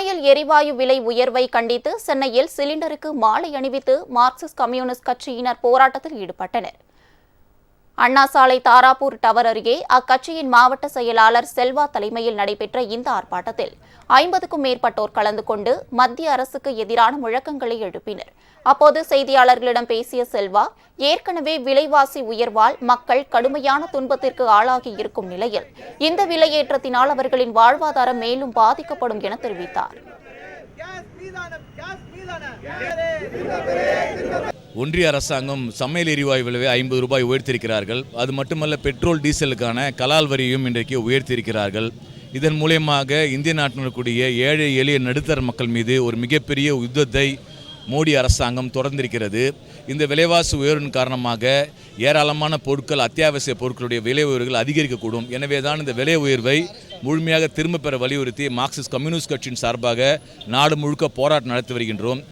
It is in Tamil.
சமையல் எரிவாயு விலை உயர்வை கண்டித்து சென்னையில் சிலிண்டருக்கு மாலை அணிவித்து மார்க்சிஸ்ட் கம்யூனிஸ்ட் கட்சியினர் போராட்டத்தில் ஈடுபட்டனர். அண்ணா சாலை தாராப்பூர் டவர் அருகே அக்கட்சியின் மாவட்ட செயலாளர் செல்வா தலைமையில் நடைபெற்ற இந்த ஆர்ப்பாட்டத்தில் ஐம்பதுக்கும் மேற்பட்டோர் கலந்து கொண்டு மத்திய அரசுக்கு எதிரான முழக்கங்களை எழுப்பினர். அப்போது செய்தியாளர்களிடம் பேசிய செல்வா ஏற்கனவே விலைவாசி உயர்வால் மக்கள் கடுமையான துன்பத்திற்கு ஆளாகி இருக்கும் நிலையில் இந்த விலையேற்றத்தினால் அவர்களின் வாழ்வாதாரம் மேலும் பாதிக்கப்படும் என தெரிவித்தார். ஒன்றிய அரசாங்கம் சமையல் எரிவாயு விலையை ஐம்பது ரூபாய் உயர்த்தியிருக்கிறார்கள். அது மட்டுமல்ல பெட்ரோல் டீசலுக்கான கலால் வரியும் இன்றைக்கு உயர்த்தியிருக்கிறார்கள். இதன் மூலியமாக இந்திய நாட்டில் இருக்கக்கூடிய ஏழை எளிய நடுத்தர மக்கள் மீது ஒரு மிகப்பெரிய யுத்தத்தை மோடி அரசாங்கம் தொடர்ந்திருக்கிறது. இந்த விலைவாசி உயர்வின் காரணமாக ஏராளமான பொருட்கள் அத்தியாவசிய பொருட்களுடைய விலை உயர்வுகள் அதிகரிக்கக்கூடும். எனவே தான் இந்த விலை உயர்வை முழுமையாக திரும்ப பெற வலியுறுத்தி மார்க்சிஸ்ட் கம்யூனிஸ்ட் கட்சியின் சார்பாக நாடு முழுக்க போராட்டம் நடத்தி வருகின்றோம்.